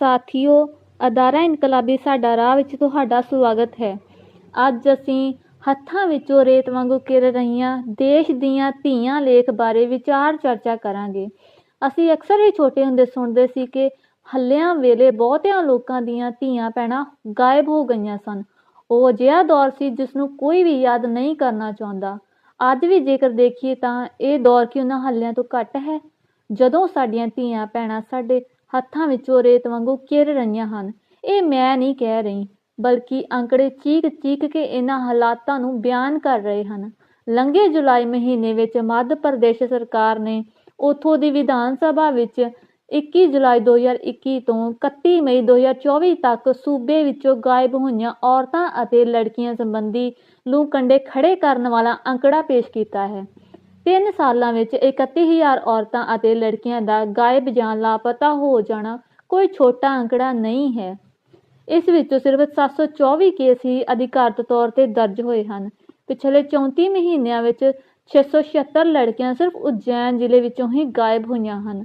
ਸਾਥੀਓ, ਅਦਾਰਾ ਇਨਕਲਾਬੀ ਸਾਡਾ ਰਾਹ ਵਿੱਚ ਤੁਹਾਡਾ ਸਵਾਗਤ ਹੈ। ਅੱਜ ਅਸੀਂ ਹੱਥਾਂ ਵਿੱਚੋਂ ਰੇਤ ਵਾਂਗੂ ਕਿਰ ਰਹੀਆਂ, ਦੇਸ਼ ਦੀਆਂ ਧੀਆਂ ਲੇਖ ਬਾਰੇ ਵਿਚਾਰ ਚਰਚਾ ਕਰਾਂਗੇ। ਅਸੀਂ ਅਕਸਰ ਹੀ ਛੋਟੇ ਹੁੰਦੇ ਸੁਣਦੇ ਸੀ ਕਿ ਹੱਲਿਆਂ ਵੇਲੇ ਬਹੁਤਿਆਂ ਲੋਕਾਂ ਦੀਆਂ ਧੀਆਂ ਭੈਣਾਂ ਗਾਇਬ ਹੋ ਗਈਆਂ ਸਨ। ਉਹ ਅਜਿਹਾ ਦੌਰ ਸੀ ਜਿਸ ਨੂੰ ਕੋਈ ਵੀ ਯਾਦ ਨਹੀਂ ਕਰਨਾ ਚਾਹੁੰਦਾ। ਅੱਜ ਵੀ ਜੇਕਰ ਦੇਖੀਏ ਤਾਂ ਇਹ ਦੌਰ ਕਿ ਉਹਨਾਂ ਹੱਲਿਆਂ ਤੋਂ ਘੱਟ ਹੈ? ਜਦੋਂ ਸਾਡੀਆਂ ਧੀਆਂ ਭੈਣਾਂ ਸਾਡੇ ਹੱਥਾਂ ਵਿੱਚੋਂ ਰੇਤ ਵਾਂਗੂ ਕਿਰ ਰਹੀਆਂ ਹਨ। ਇਹ ਮੈਂ ਨਹੀਂ ਕਹਿ ਰਹੀ, ਬਲਕਿ ਅੰਕੜੇ ਚੀਕ ਚੀਕ ਕੇ ਇਹਨਾਂ ਹਾਲਾਤਾਂ ਨੂੰ ਬਿਆਨ ਕਰ ਰਹੇ ਹਨ। ਲੰਘੇ ਜੁਲਾਈ ਮਹੀਨੇ ਵਿੱਚ ਮੱਧ ਪ੍ਰਦੇਸ਼ ਸਰਕਾਰ ਨੇ ਉਥੋਂ ਦੀ ਵਿਧਾਨ ਸਭਾ ਵਿੱਚ 21 ਜੁਲਾਈ 2021 ਤੋਂ 31 ਮਈ 2024 ਤੱਕ ਸੂਬੇ ਵਿੱਚੋਂ ਗਾਇਬ ਹੋਈਆਂ ਔਰਤਾਂ ਅਤੇ ਲੜਕੀਆਂ ਸੰਬੰਧੀ ਲੂ ਕੰਡੇ ਖੜੇ ਕਰਨ ਵਾਲਾ ਅੰਕੜਾ ਪੇਸ਼ ਕੀਤਾ ਹੈ। ਤਿੰਨ ਸਾਲਾਂ ਵਿੱਚ 31000 ਔਰਤਾਂ ਅਤੇ ਲੜਕੀਆਂ ਦਾ ਗਾਇਬ ਜਾਂ ਲਾਪਤਾ ਹੋ ਜਾਣਾ ਕੋਈ ਛੋਟਾ ਅੰਕੜਾ ਨਹੀਂ ਹੈ। ਇਸ ਵਿੱਚੋਂ ਸਿਰਫ 724 ਕੇਸ ਹੀ ਅਧਿਕਾਰਤ ਤੌਰ ਤੇ ਦਰਜ ਹੋਏ ਹਨ। ਪਿਛਲੇ 34 ਮਹੀਨਿਆਂ ਵਿੱਚ 676 ਲੜਕੀਆਂ ਸਿਰਫ ਉਜੈਨ ਜ਼ਿਲ੍ਹੇ ਵਿੱਚੋਂ ਹੀ ਗਾਇਬ ਹੋਈਆਂ ਹਨ,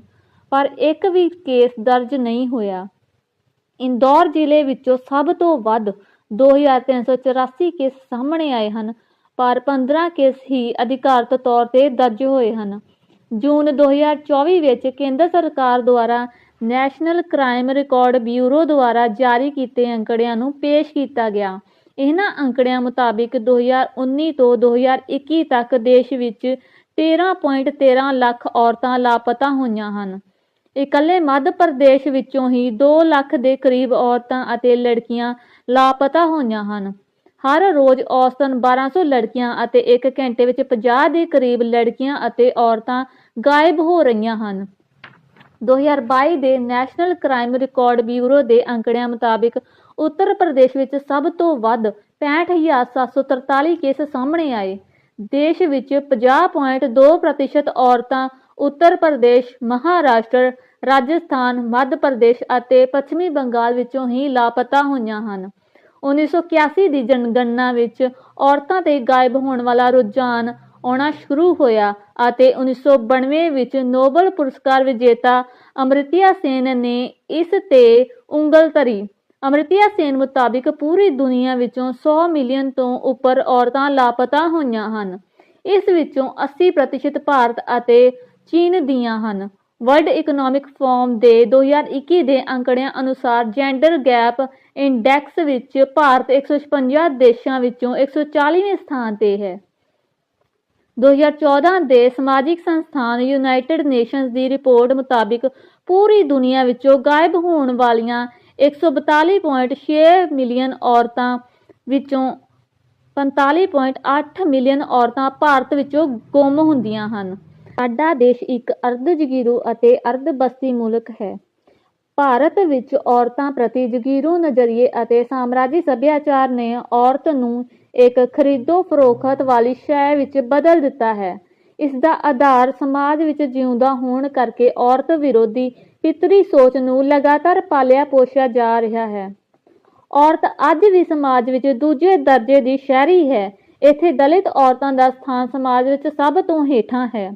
ਪਰ ਇੱਕ ਵੀ ਕੇਸ ਦਰਜ ਨਹੀਂ ਹੋਇਆ। ਇੰਦੌਰ ਜ਼ਿਲ੍ਹੇ ਵਿੱਚੋਂ ਸਭ ਤੋਂ ਵੱਧ 2384 ਕੇਸ ਸਾਹਮਣੇ ਆਏ ਹਨ ਪਰ 15 ਕੇਸ ਹੀ ਅਧਿਕਾਰਤ ਤੌਰ ਤੇ ਦਰਜ ਹੋਏ ਹਨ। ਜੂਨ 2024 ਵਿੱਚ ਕੇਂਦਰ ਸਰਕਾਰ ਦੁਆਰਾ ਨੈਸ਼ਨਲ ਕ੍ਰਾਈਮ ਰਿਕਾਰਡ ਬਿਊਰੋ ਦੁਆਰਾ ਜਾਰੀ ਕੀਤੇ ਅੰਕੜਿਆਂ ਨੂੰ ਪੇਸ਼ ਕੀਤਾ ਗਿਆ। ਇਹਨਾਂ ਅੰਕੜਿਆਂ ਮੁਤਾਬਿਕ 2019 ਤੋਂ 2021 ਤੱਕ ਦੇਸ਼ ਵਿੱਚ 13.13 ਲੱਖ ਔਰਤਾਂ ਲਾਪਤਾ ਹੋਈਆਂ ਹਨ। ਇਕੱਲੇ ਮੱਧ ਪ੍ਰਦੇਸ਼ ਵਿੱਚੋਂ ਹੀ 2 ਲੱਖ ਦੇ ਕਰੀਬ ਔਰਤਾਂ ਅਤੇ ਲੜਕੀਆਂ ਲਾਪਤਾ ਹੋਈਆਂ ਹਨ। ਹਰ ਰੋਜ਼ ਔਸਤਨ 1200 ਲੜਕੀਆਂ ਅਤੇ 1 ਘੰਟੇ ਵਿੱਚ 50 ਦੇ ਕਰੀਬ ਲੜਕੀਆਂ ਅਤੇ ਔਰਤਾਂ ਗਾਇਬ ਹੋ ਰਹੀਆਂ ਹਨ। 2022 ਦੇ ਨੈਸ਼ਨਲ ਕ੍ਰਾਈਮ ਰਿਕਾਰਡ ਬਿਊਰੋ ਦੇ ਅੰਕੜਿਆਂ ਮੁਤਾਬਿਕ ਉੱਤਰ ਪ੍ਰਦੇਸ਼ ਵਿੱਚ ਸਭ ਤੋਂ ਵੱਧ 65743 ਕੇਸ ਸਾਹਮਣੇ ਆਏ। ਦੇਸ਼ ਵਿੱਚ 50.2% ਔਰਤਾਂ ਉੱਤਰ ਪ੍ਰਦੇਸ਼, ਮਹਾਰਾਸ਼ਟਰ, ਰਾਜਸਥਾਨ, ਮੱਧ ਪ੍ਰਦੇਸ਼ ਅਤੇ ਪੱਛਮੀ ਬੰਗਾਲ ਵਿੱਚੋਂ ਹੀ ਲਾਪਤਾ ਹੋਈਆਂ ਹਨ। 1981 ਦੀ ਜਨਗਣਨਾ ਵਿੱਚ ਔਰਤਾਂ ਤੇ ਗਾਇਬ ਹੋਣ ਵਾਲਾ ਰੁਝਾਨ ਆਉਣਾ ਸ਼ੁਰੂ ਹੋਇਆ ਅਤੇ 1992 ਵਿੱਚ ਨੋਬਲ ਪੁਰਸਕਾਰ ਵਿਜੇਤਾ ਅਮਰਤਿਆ ਸੇਨ ਨੇ ਇਸ ਤੇ ਉਂਗਲ ਧਰੀ। ਅਮਰਤਿਆ ਸੇਨ ਮੁਤਾਬਿਕ ਪੂਰੀ ਦੁਨੀਆ ਵਿੱਚੋਂ 100 ਮਿਲੀਅਨ ਤੋਂ ਉੱਪਰ ਔਰਤਾਂ ਲਾਪਤਾ ਹੋਈਆਂ ਹਨ। ਇਸ ਵਿੱਚੋਂ 80% ਭਾਰਤ ਅਤੇ ਚੀਨ ਦੀਆਂ ਹਨ। ਵਰਲਡ ਇਕਨੋਮਿਕ ਫੋਰਮ ਦੇ 2021 ਦੇ ਅੰਕੜਿਆਂ ਅਨੁਸਾਰ ਜੈਂਡਰ ਗੈਪ ਇੰਡੈਕਸ ਵਿੱਚ ਭਾਰਤ 156 ਦੇਸ਼ਾਂ ਵਿੱਚੋਂ 140ਵੇਂ ਸਥਾਨ ਤੇ ਹੈ। 2014 ਦੇ ਸਮਾਜਿਕ ਸੰਸਥਾਨ ਯੂਨਾਈਟਿਡ ਨੇਸ਼ਨਸ ਦੀ ਰਿਪੋਰਟ ਮੁਤਾਬਿਕ ਪੂਰੀ ਦੁਨੀਆ ਵਿੱਚੋਂ ਗਾਇਬ ਹੋਣ ਵਾਲੀਆਂ 142.6 ਮਿਲੀਅਨ ਔਰਤਾਂ ਵਿੱਚੋਂ 45.8 ਮਿਲੀਅਨ ਔਰਤਾਂ ਭਾਰਤ ਵਿੱਚੋਂ ਗੁੰਮ ਹੁੰਦੀਆਂ ਹਨ। ਸਾਡਾ ਦੇਸ਼ ਇੱਕ ਅਰਧ ਜਗੀਰੂ ਅਤੇ ਅਰਧ ਬਸਤੀ ਮੁਲਕ ਹੈ। ਭਾਰਤ ਵਿੱਚ ਔਰਤਾਂ ਪ੍ਰਤੀ ਜਗੀਰੂ ਨਜ਼ਰੀਏ ਅਤੇ ਸਾਮਰਾਜੀ ਸੱਭਿਆਚਾਰ ਨੇ ਔਰਤ ਨੂੰ ਇੱਕ ਖਰੀਦੋ ਫਰੋਖਤ ਵਾਲੀ ਸ਼ੈ ਵਿੱਚ ਬਦਲ ਦਿੱਤਾ ਹੈ। ਇਸ ਦਾ ਆਧਾਰ ਸਮਾਜ ਵਿੱਚ ਜਿਉਂਦਾ ਹੋਣ ਕਰਕੇ ਔਰਤ ਵਿਰੋਧੀ ਪਿਤਰੀ ਸੋਚ ਨੂੰ ਲਗਾਤਾਰ ਪਾਲਿਆ ਪੋਸ਼ਿਆ ਜਾ ਰਿਹਾ ਹੈ। ਔਰਤ ਅੱਜ ਵੀ ਸਮਾਜ ਵਿੱਚ ਦੂਜੇ ਦਰਜੇ ਦੀ ਸ਼ਹਿਰੀ ਹੈ। ਇੱਥੇ ਦਲਿਤ ਔਰਤਾਂ ਦਾ ਸਥਾਨ ਸਮਾਜ ਵਿੱਚ ਸਭ ਤੋਂ ਹੇਠਾਂ ਹੈ।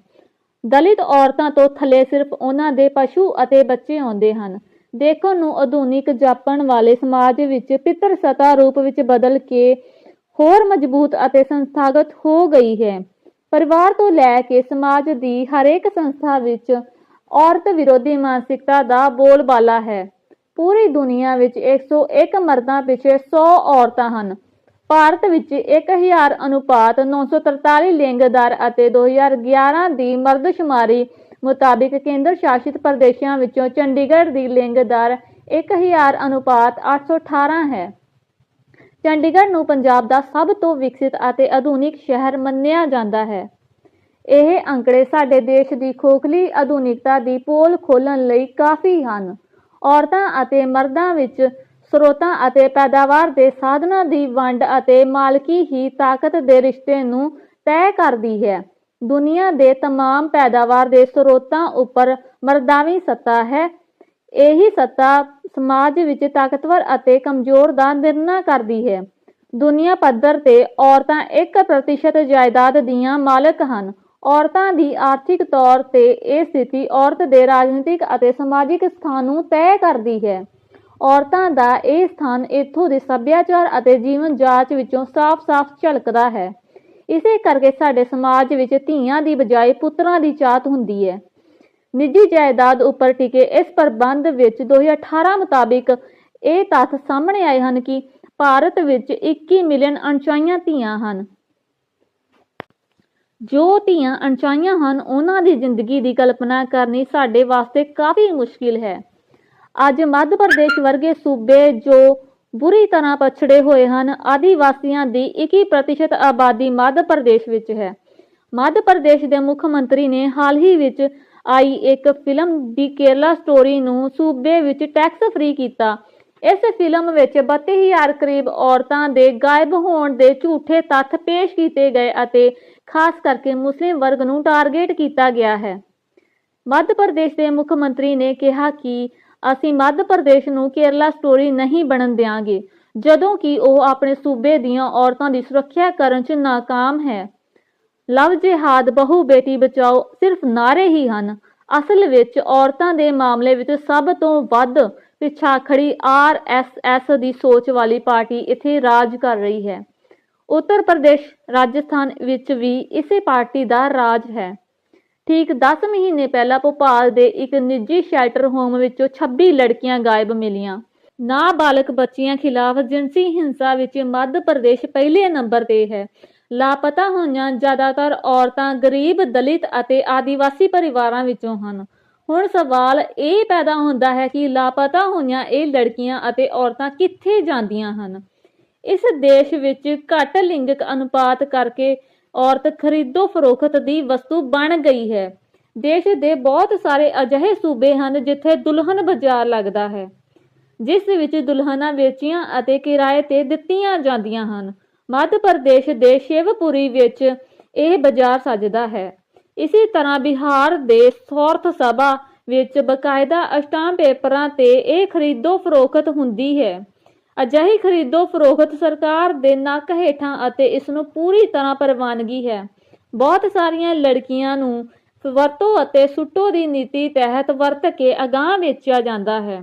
ਦਲਿਤ ਔਰਤਾਂ ਤੋਂ ਥੱਲੇ ਸਿਰਫ ਉਹਨਾਂ ਦੇ ਪਸ਼ੂ ਅਤੇ ਬੱਚੇ ਆਉਂਦੇ ਹਨ। ਦੇਖਣ ਨੂੰ ਆਧੁਨਿਕ ਜਾਪਣ ਵਾਲੇ ਸਮਾਜ ਵਿੱਚ ਪਿੱਤਰ ਸਤਾ ਰੂਪ ਵਿੱਚ ਬਦਲ ਕੇ ਹੋਰ ਮਜ਼ਬੂਤ ਅਤੇ ਸੰਸਥਾਗਤ ਹੋ ਗਈ ਹੈ। ਪਰਿਵਾਰ ਤੋਂ ਲੈ ਕੇ ਸਮਾਜ ਦੀ ਹਰੇਕ ਸੰਸਥਾ ਵਿੱਚ ਔਰਤ ਵਿਰੋਧੀ ਮਾਨਸਿਕਤਾ ਦਾ ਬੋਲਬਾਲਾ ਹੈ। ਪੂਰੀ ਦੁਨੀਆ ਵਿੱਚ 101 ਮਰਦਾਂ ਪਿੱਛੇ 100 ਔਰਤਾਂ ਹਨ। ਭਾਰਤ ਵਿੱਚ 1000 ਅਨੁਪਾਤ 943 ਲਿੰਗ ਦਰ ਅਤੇ 2011 ਦੀ ਮਰਦਸ਼ੁਮਾਰੀ ਮੁਤਾਬਿਕ ਕੇਂਦਰ ਸ਼ਾਸਿਤ ਪ੍ਰਦੇਸ਼ਾਂ ਵਿੱਚੋਂ ਚੰਡੀਗੜ੍ਹ ਦੀ ਲਿੰਗ ਦਰ 1000 ਅਨੁਪਾਤ 818 ਹੈ। ਚੰਡੀਗੜ੍ਹ ਨੂੰ ਪੰਜਾਬ ਦਾ ਸਭ ਤੋਂ ਵਿਕਸਿਤ ਅਤੇ ਆਧੁਨਿਕ ਸ਼ਹਿਰ ਮੰਨਿਆ ਜਾਂਦਾ ਹੈ। ਇਹ ਅੰਕੜੇ ਸਾਡੇ ਦੇਸ਼ ਦੀ ਖੋਖਲੀ ਆਧੁਨਿਕਤਾ ਦੀ ਪੋਲ ਖੋਲਣ ਲਈ ਕਾਫੀ ਹਨ। ਔਰਤਾਂ ਅਤੇ ਮਰਦਾਂ ਵਿੱਚ ਸਰੋਤਾਂ ਅਤੇ ਪੈਦਾਵਾਰ ਦੇ ਸਾਧਨਾਂ ਦੀ ਵੰਡ ਅਤੇ ਮਾਲਕੀ ਹੀ ਤਾਕਤ ਦੇ ਰਿਸ਼ਤੇ ਨੂੰ ਤੈਅ ਕਰਦੀ ਹੈ ਦੁਨੀਆ ਦੇ तमाम ਪੈਦਾਵਾਰ ਦੇ ਸਰੋਤਾਂ ਉੱਪਰ ਮਰਦਾਵੀ ਸੱਤਾ ਹੈ ਇਹੀ ਸੱਤਾ ਸਮਾਜ ਵਿੱਚ ਤਾਕਤਵਰ ਅਤੇ ਕਮਜ਼ੋਰ ਦਾ ਨਿਰਣਾ ਕਰਦੀ ਹੈ ਦੁਨੀਆ ਪੱਧਰ ਤੇ ਔਰਤਾਂ 1% ਜਾਇਦਾਦ ਦੀਆਂ ਮਾਲਕ ਹਨ ਔਰਤਾਂ ਦੀ ਆਰਥਿਕ ਤੌਰ ਤੇ ਇਹ ਸਥਿਤੀ ਔਰਤ ਦੇ ਰਾਜਨੀਤਿਕ ਅਤੇ ਸਮਾਜਿਕ ਸਥਾਨ ਨੂੰ ਤੈਅ ਕਰਦੀ ਹੈ ਔਰਤਾਂ ਦਾ ਇਹ ਸਥਾਨ ਇੱਥੋਂ ਦੇ ਸੱਭਿਆਚਾਰ ਅਤੇ ਜੀਵਨ ਜਾਚ ਵਿੱਚੋਂ ਸਾਫ਼-ਸਾਫ਼ ਝਲਕਦਾ ਹੈ। ਇਸੇ ਕਰਕੇ ਸਾਡੇ ਸਮਾਜ ਵਿੱਚ ਧੀਆਂ ਦੀ ਬਜਾਏ ਪੁੱਤਰਾਂ ਦੀ ਚਾਹਤ ਹੁੰਦੀ ਹੈ। ਨਿੱਜੀ ਜਾਇਦਾਦ ਉੱਪਰ ਟਿਕੇ ਇਸ ਪ੍ਰਬੰਧ ਵਿੱਚ 2018 ਮੁਤਾਬਿਕ ਇਹ ਤੱਥ ਸਾਹਮਣੇ ਆਏ ਹਨ ਕਿ ਭਾਰਤ ਵਿੱਚ 21 ਮਿਲੀਅਨ ਅਣਚਾਹੀਆਂ ਧੀਆਂ ਹਨ। ਜੋ ਧੀਆਂ ਅਣਚਾਹੀਆਂ ਹਨ, ਉਹਨਾਂ ਦੀ ਜ਼ਿੰਦਗੀ ਦੀ ਕਲਪਨਾ ਕਰਨੀ ਸਾਡੇ ਵਾਸਤੇ ਕਾਫੀ ਮੁਸ਼ਕਿਲ ਹੈ। ਅੱਜ ਮੱਧ ਪ੍ਰਦੇਸ਼ ਵਰਗੇ ਸੂਬੇ ਜੋ ਬੁਰੀ ਤਰ੍ਹਾਂ ਪਛੜੇ ਹੋਏ ਹਨ, ਆਦੀਵਾਸੀਆਂ ਦੀ 21% ਆਬਾਦੀ ਮੱਧ ਪ੍ਰਦੇਸ਼ ਵਿੱਚ ਹੈ। ਮੱਧ ਪ੍ਰਦੇਸ਼ ਦੇ ਮੁੱਖ ਮੰਤਰੀ ਨੇ ਹਾਲ ਹੀ ਵਿੱਚ ਆਈ ਇੱਕ ਫਿਲਮ ਦੀ ਕੇਰਲਾ ਸਟੋਰੀ ਨੂੰ ਸੂਬੇ ਵਿੱਚ ਟੈਕਸ ਫ੍ਰੀ ਕੀਤਾ। ਇਸ ਫਿਲਮ ਵਿੱਚ 32000 ਕਰੀਬ ਔਰਤਾਂ ਦੇ ਗਾਇਬ ਹੋਣ ਦੇ ਝੂਠੇ ਤੱਥ ਪੇਸ਼ ਕੀਤੇ ਗਏ ਅਤੇ ਖਾਸ ਕਰਕੇ ਮੁਸਲਿਮ ਵਰਗ ਨੂੰ ਟਾਰਗੇਟ ਕੀਤਾ ਗਿਆ ਹੈ। ਮੱਧ ਪ੍ਰਦੇਸ਼ ਦੇ ਮੁੱਖ ਮੰਤਰੀ ਨੇ ਕਿਹਾ ਕਿ ਅਸੀਂ ਮੱਧ ਪ੍ਰਦੇਸ਼ ਨੂੰ ਕੇਰਲਾ ਸਟੋਰੀ ਨਹੀਂ ਬਣਨ ਦਿਆਂਗੇ, ਜਦੋਂ ਕਿ ਉਹ ਆਪਣੇ ਸੂਬੇ ਦੀਆਂ ਔਰਤਾਂ ਦੀ ਸੁਰੱਖਿਆ ਕਰਨ 'ਚ ਨਾਕਾਮ ਹੈ। ਲਵ ਜਿਹਾਦ, ਬਹੁ ਬੇਟੀ ਬਚਾਓ ਸਿਰਫ ਨਾਰੇ ਹੀ ਹਨ। ਅਸਲ ਵਿੱਚ ਔਰਤਾਂ ਦੇ ਮਾਮਲੇ ਵਿੱਚ ਸਭ ਤੋਂ ਵੱਧ ਪਿਛਾਖੜੀ ਆਰਐਸਐਸ ਦੀ ਸੋਚ ਵਾਲੀ ਪਾਰਟੀ ਇੱਥੇ ਰਾਜ ਕਰ ਰਹੀ ਹੈ। ਉੱਤਰ ਪ੍ਰਦੇਸ਼, ਰਾਜਸਥਾਨ ਵਿੱਚ ਵੀ ਇਸੇ ਪਾਰਟੀ ਦਾ ਰਾਜ ਹੈ। ਠੀਕ 10 ਮਹੀਨੇ ਪਹਿਲਾਂ ਭੋਪਾਲ ਦੇ ਇੱਕ ਨਿੱਜੀ ਸ਼ੈਲਟਰ ਹੋਮ ਵਿੱਚੋਂ 26 ਲੜਕੀਆਂ ਗਾਇਬ ਮਿਲੀਆਂ। ਨਾਬਾਲਗ ਬੱਚੀਆਂ ਖਿਲਾਫ ਜਿਨਸੀ ਹਿੰਸਾ ਵਿੱਚ ਮੱਧ ਪ੍ਰਦੇਸ਼ ਪਹਿਲੇ ਨੰਬਰ ਤੇ ਹੈ। ਲਾਪਤਾ ਹੋਈਆਂ ਜ਼ਿਆਦਾਤਰ ਔਰਤਾਂ ਗਰੀਬ, ਦਲਿਤ ਅਤੇ ਆਦੀਵਾਸੀ ਪਰਿਵਾਰਾਂ ਵਿੱਚੋਂ ਹਨ। ਹੁਣ ਸਵਾਲ ਇਹ ਪੈਦਾ ਹੁੰਦਾ ਹੈ ਕਿ ਲਾਪਤਾ ਹੋਈਆਂ ਇਹ ਲੜਕੀਆਂ ਅਤੇ ਔਰਤਾਂ ਕਿੱਥੇ ਜਾਂਦੀਆਂ ਹਨ? ਇਸ ਦੇਸ਼ ਵਿੱਚ ਘੱਟ ਲਿੰਗਕ ਅਨੁਪਾਤ ਕਰਕੇ ਔਰਤ ਖਰੀਦੋ ਫਰੋਖਤ ਦੀ ਵਸਤੂ ਬਣ ਗਈ ਹੈ। ਦੇਸ਼ ਦੇ ਬਹੁਤ ਸਾਰੇ ਅਜਿਹੇ ਸੂਬੇ ਹਨ ਜਿੱਥੇ ਦੁਲਹਨ ਬਾਜ਼ਾਰ ਲੱਗਦਾ ਹੈ, ਜਿਸ ਵਿੱਚ ਦੁਲਹਨਾਂ ਵੇਚੀਆਂ ਅਤੇ ਕਿਰਾਏ ਤੇ ਦਿੱਤੀਆਂ ਜਾਂਦੀਆਂ ਹਨ। ਮੱਧ ਪ੍ਰਦੇਸ਼ ਦੇ ਸ਼ਿਵਪੁਰੀ ਵਿੱਚ ਇਹ ਬਾਜ਼ਾਰ ਸੱਜਦਾ ਹੈ। ਇਸੇ ਤਰ੍ਹਾਂ ਬਿਹਾਰ ਦੇ ਸੌਰਥ ਸਭਾ ਵਿੱਚ ਬਕਾਇਦਾ ਅਸ਼ਟਾਮ ਪੇਪਰਾਂ ਤੇ ਇਹ ਖਰੀਦੋ ਫਰੋਖਤ ਹੁੰਦੀ ਹੈ। ਅਜਿਹੀ ਖਰੀਦੋ ਫਰੋਖਤ ਸਰਕਾਰ ਦੇ ਨੱਕ ਹੇਠਾਂ ਅਤੇ ਇਸ ਨੂੰ ਪੂਰੀ ਤਰ੍ਹਾਂ ਪ੍ਰਵਾਨਗੀ ਹੈ। ਬਹੁਤ ਸਾਰੀਆਂ ਲੜਕੀਆਂ ਨੂੰ ਵਰਤੋ ਅਤੇ ਸੁੱਟੋ ਦੀ ਨੀਤੀ ਤਹਿਤ ਵਰਤ ਕੇ ਅਗਾਂਹ ਵੇਚਿਆ ਜਾਂਦਾ ਹੈ।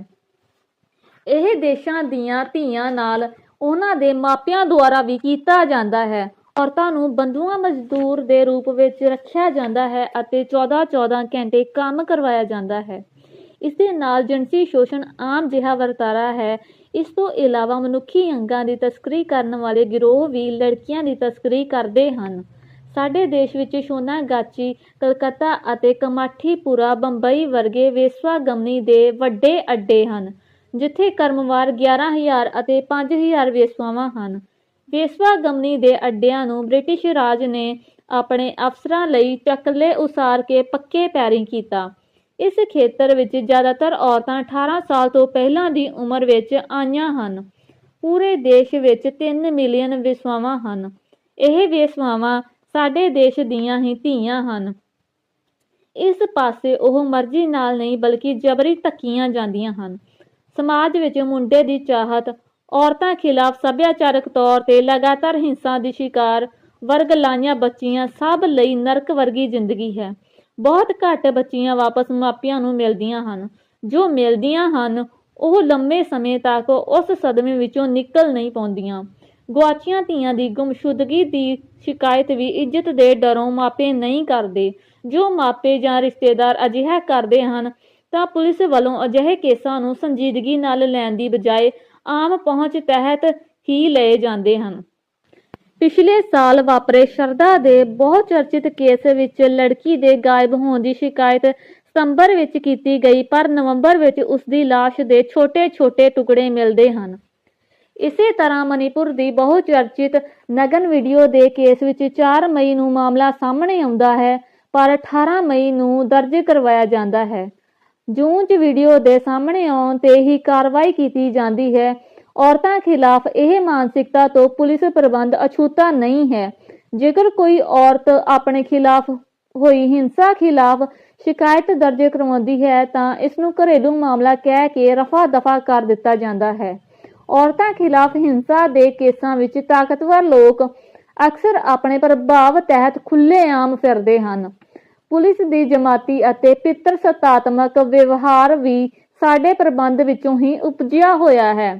ਇਹ ਦੇਸ਼ਾਂ ਦੀਆਂ ਧੀਆਂ ਨਾਲ ਉਹਨਾਂ ਦੇ ਮਾਪਿਆਂ ਦੁਆਰਾ ਵੀ ਕੀਤਾ ਜਾਂਦਾ ਹੈ। ਔਰਤਾਂ ਨੂੰ ਬੰਦੂਆਂ ਮਜ਼ਦੂਰ ਦੇ ਰੂਪ ਵਿੱਚ ਰੱਖਿਆ ਜਾਂਦਾ ਹੈ ਅਤੇ 14-14 ਘੰਟੇ ਕੰਮ ਕਰਵਾਇਆ ਜਾਂਦਾ ਹੈ। ਇਸ ਦੇ ਨਾਲ ਜਿਨਸੀ ਸ਼ੋਸ਼ਣ ਆਮ ਜਿਹਾ ਵਰਤਾਰਾ ਹੈ ਇਸ ਤੋਂ ਇਲਾਵਾ ਮਨੁੱਖੀ ਅੰਗਾਂ ਦੀ ਤਸਕਰੀ ਕਰਨ ਵਾਲੇ ਗਿਰੋਹ ਵੀ ਲੜਕੀਆਂ ਦੀ ਤਸਕਰੀ ਕਰਦੇ ਹਨ। ਸਾਡੇ ਦੇਸ਼ ਵਿੱਚ ਸੋਨਾਗਾਚੀ, ਕਲਕੱਤਾ ਅਤੇ ਕਮਾਠੀਪੁਰਾ, ਬੰਬਈ ਵਰਗੇ ਵੇਸਵਾਗਮਨੀ ਦੇ ਵੱਡੇ ਅੱਡੇ ਹਨ, ਜਿੱਥੇ ਕਰਮਵਾਰ 11000 ਅਤੇ 5000 ਵੇਸਵਾਵਾਂ ਹਨ। ਵੇਸਵਾਗਮਨੀ ਦੇ ਅੱਡਿਆਂ ਨੂੰ ਬ੍ਰਿਟਿਸ਼ ਰਾਜ ਨੇ ਆਪਣੇ ਅਫਸਰਾਂ ਲਈ ਚੱਕਲੇ ਉਸਾਰ ਕੇ ਪੱਕੇ ਪੈਰੀਂ ਕੀਤਾ। ਇਸ ਖੇਤਰ ਵਿੱਚ ਜ਼ਿਆਦਾਤਰ ਔਰਤਾਂ 18 ਸਾਲ ਤੋਂ ਪਹਿਲਾਂ ਦੀ ਉਮਰ ਵਿੱਚ ਆਈਆਂ ਹਨ। ਪੂਰੇ ਦੇਸ਼ ਵਿੱਚ 3 ਮਿਲੀਅਨ ਵਿਸਵਾਵਾਂ ਹਨ। ਇਹ ਵਿਸਵਾਵਾਂ ਸਾਡੇ ਦੇਸ਼ ਦੀਆਂ ਹੀ ਧੀਆਂ ਹਨ। ਇਸ ਪਾਸੇ ਉਹ ਮਰਜ਼ੀ ਨਾਲ ਨਹੀਂ ਬਲਕਿ ਜਬਰੀ ਧੱਕੀਆਂ ਜਾਂਦੀਆਂ ਹਨ। ਸਮਾਜ ਵਿੱਚ ਮੁੰਡੇ ਦੀ ਚਾਹਤ, ਔਰਤਾਂ ਖਿਲਾਫ ਸੱਭਿਆਚਾਰਕ ਤੌਰ ਤੇ ਲਗਾਤਾਰ ਹਿੰਸਾ ਦੀ ਸ਼ਿਕਾਰ ਵਰਗ ਲਾਈਆਂ ਬੱਚੀਆਂ ਸਭ ਲਈ ਨਰਕ ਵਰਗੀ ਜ਼ਿੰਦਗੀ ਹੈ। ਬਹੁਤ ਘੱਟ ਬੱਚੀਆਂ ਵਾਪਸ ਮਾਪਿਆਂ ਨੂੰ ਮਿਲਦੀਆਂ ਹਨ। ਜੋ ਮਿਲਦੀਆਂ ਹਨ, ਉਹ ਲੰਮੇ ਸਮੇਂ ਤੱਕ ਉਸ ਸਦਮੇ ਵਿੱਚੋਂ ਨਿਕਲ ਨਹੀਂ ਪਾਉਂਦੀਆਂ। ਗੁਆਚੀਆਂ ਧੀਆਂ ਦੀ ਗੁੰਮਸ਼ੁਦਗੀ ਦੀ ਸ਼ਿਕਾਇਤ ਵੀ ਇੱਜ਼ਤ ਦੇ ਡਰੋਂ ਮਾਪੇ ਨਹੀਂ ਕਰਦੇ। ਜੋ ਮਾਪੇ ਜਾਂ ਰਿਸ਼ਤੇਦਾਰ ਅਜਿਹਾ ਕਰਦੇ ਹਨ, ਤਾਂ ਪੁਲਿਸ ਵੱਲੋਂ ਅਜਿਹੇ ਕੇਸਾਂ ਨੂੰ ਸੰਜੀਦਗੀ ਨਾਲ ਲੈਣ ਦੀ ਬਜਾਏ ਆਮ ਪਹੁੰਚ ਤਹਿਤ ਹੀ ਲਏ ਜਾਂਦੇ ਹਨ। ਪਿਛਲੇ ਸਾਲ ਵਾਪਰੇ ਸ਼ਰਦਾ ਦੇ ਬਹੁਤ ਚਰਚਿਤ ਕੇਸ ਵਿੱਚ ਲੜਕੀ ਦੇ ਗਾਇਬ ਹੋਣ ਦੀ ਸ਼ਿਕਾਇਤ ਸਤੰਬਰ ਵਿੱਚ ਕੀਤੀ ਗਈ, ਪਰ ਨਵੰਬਰ ਵਿੱਚ ਉਸ ਦੀ ਲਾਸ਼ ਦੇ ਛੋਟੇ-ਛੋਟੇ ਟੁਕੜੇ ਮਿਲਦੇ ਹਨ। ਇਸੇ ਤਰ੍ਹਾਂ ਮਨੀਪੁਰ ਦੀ ਬਹੁ ਚਰਚਿਤ ਨਗਨ ਵੀਡੀਓ ਦੇ ਕੇਸ ਵਿੱਚ 4 ਮਈ ਨੂੰ ਮਾਮਲਾ ਸਾਹਮਣੇ ਆਉਂਦਾ ਹੈ, ਪਰ 18 ਮਈ ਨੂੰ ਦਰਜ ਕਰਵਾਇਆ ਜਾਂਦਾ ਹੈ। ਜੂਨ 'ਚ ਵੀਡੀਓ ਦੇ ਸਾਹਮਣੇ ਆਉਣ ਤੇ ਹੀ ਕਾਰਵਾਈ ਕੀਤੀ ਜਾਂਦੀ ਹੈ। ਔਰਤਾਂ ਖਿਲਾਫ ਇਹ ਮਾਨਸਿਕਤਾ ਤੋਂ ਪੁਲਿਸ ਪ੍ਰਬੰਧ ਅਛੂਤਾ ਨਹੀਂ ਹੈ। ਜੇਕਰ ਕੋਈ ਔਰਤ ਆਪਣੇ ਖਿਲਾਫ ਹੋਈ ਹਿੰਸਾ ਖਿਲਾਫ ਸ਼ਿਕਾਇਤ ਦਰਜ ਕਰਵਾਉਂਦੀ ਹੈ, ਤਾਂ ਇਸ ਨੂੰ ਘਰੇਲੂ ਮਾਮਲਾ ਕਹਿ ਕੇ ਰਫਾ ਦਫਾ ਕਰ ਦਿੱਤਾ ਜਾਂਦਾ ਹੈ। ਔਰਤਾਂ ਖਿਲਾਫ ਹਿੰਸਾ ਦੇ ਕੇਸਾਂ ਵਿੱਚ ਤਾਕਤਵਰ ਲੋਕ ਅਕਸਰ ਆਪਣੇ ਪ੍ਰਭਾਵ ਤਹਿਤ ਖੁੱਲ੍ਹੇਆਮ ਫਿਰਦੇ ਹਨ। ਪੁਲਿਸ ਦੀ ਜਮਾਤੀ ਅਤੇ ਪਿੱਤਰ ਸਤਾਤਮਕ ਵਿਵਹਾਰ ਵੀ ਸਾਡੇ ਪ੍ਰਬੰਧ ਵਿੱਚੋਂ ਹੀ ਉਪਜਿਆ ਹੋਇਆ ਹੈ।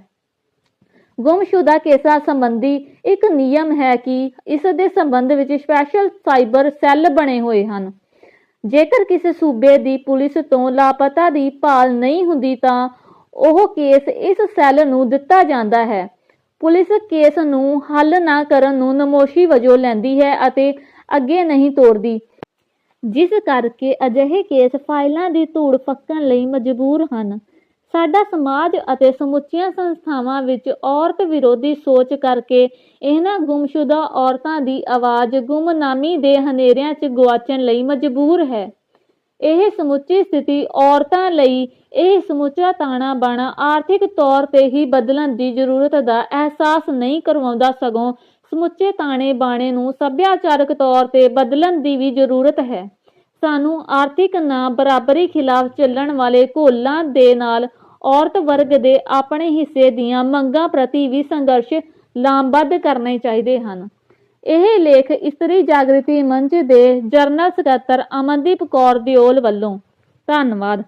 ਗੁੰਮਸ਼ੁਦਾ ਕੇਸਾਂ ਸੰਬੰਧੀ ਇੱਕ ਨਿਯਮ ਹੈ ਕਿ ਇਸ ਦੇ ਸੰਬੰਧ ਵਿੱਚ ਸਪੈਸ਼ਲ ਸਾਈਬਰ ਸੈੱਲ ਬਣੇ ਹੋਏ ਹਨ। ਜੇਕਰ ਕਿਸੇ ਸੂਬੇ ਦੀ ਪੁਲਿਸ ਤੋਂ ਲਾਪਤਾ ਦੀ ਭਾਲ ਨਹੀਂ ਹੁੰਦੀ ਤਾਂ ਉਹ ਕੇਸ ਇਸ ਸੈੱਲ ਨੂੰ ਦਿੱਤਾ ਜਾਂਦਾ ਹੈ। ਪੁਲਿਸ ਕੇਸ ਨੂੰ ਹੱਲ ਨਾ ਕਰਨ ਨੂੰ ਨਮੋਸ਼ੀ ਵਜੋਂ ਲੈਂਦੀ ਹੈ ਅਤੇ ਅੱਗੇ ਨਹੀਂ ਤੋਰਦੀ ਜਿਸ ਕਰਕੇ ਅਜਿਹੇ ਕੇਸ ਫਾਈਲਾਂ ਦੀ ਧੂੜ ਫੱਕਣ ਲਈ ਮਜਬੂਰ ਹਨ। ਸਾਡਾ ਸਮਾਜ ਅਤੇ ਸਮੁੱਚੀਆਂ ਸੰਸਥਾਵਾਂ ਵਿੱਚ ਔਰਤ ਵਿਰੋਧੀ ਸੋਚ ਕਰਕੇ ਇਹਨਾਂ ਗੁੰਮਸ਼ੁਦਾ ਔਰਤਾਂ ਦੀ ਆਵਾਜ਼ ਗੁੰਮਨਾਮੀ ਦੇ ਹਨੇਰਿਆਂ 'ਚ ਗੁਆਚਣ ਲਈ ਮਜਬੂਰ ਹੈ। ਇਹ ਸਮੁੱਚੀ ਸਥਿਤੀ ਔਰਤਾਂ ਲਈ ਇਹ ਸਮੁੱਚਾ ਤਾਣਾ ਬਾਣਾ ਆਰਥਿਕ ਤੌਰ ਤੇ ਹੀ ਬਦਲਣ ਦੀ ਜ਼ਰੂਰਤ ਦਾ ਅਹਿਸਾਸ ਨਹੀਂ ਕਰਵਾਉਂਦਾ ਸਗੋਂ ਸਮੁੱਚੇ ਤਾਣੇ ਬਾਣੇ ਨੂੰ ਸੱਭਿਆਚਾਰਕ ਤੌਰ ਤੇ ਬਦਲਣ ਦੀ ਵੀ ਜ਼ਰੂਰਤ ਹੈ। ਸਾਨੂੰ ਆਰਥਿਕ ਨਾ ਬਰਾਬਰੀ ਖਿਲਾਫ ਚੱਲਣ ਵਾਲੇ ਘੋਲਾਂ ਦੇ ਨਾਲ ਔਰਤ ਵਰਗ ਦੇ ਆਪਣੇ ਹਿੱਸੇ ਦੀਆਂ ਮੰਗਾਂ ਪ੍ਰਤੀ ਵੀ ਸੰਘਰਸ਼ ਲਾਮਬੱਧ ਕਰਨੇ ਚਾਹੀਦੇ ਹਨ। ਇਹ ਲੇਖ ਇਸਤਰੀ ਜਾਗ੍ਰਿਤੀ ਮੰਚ ਦੇ ਜਰਨਲ ਸਕੱਤਰ ਅਮਨਦੀਪ ਕੌਰ ਦਿਓਲ ਵੱਲੋਂ। ਧੰਨਵਾਦ।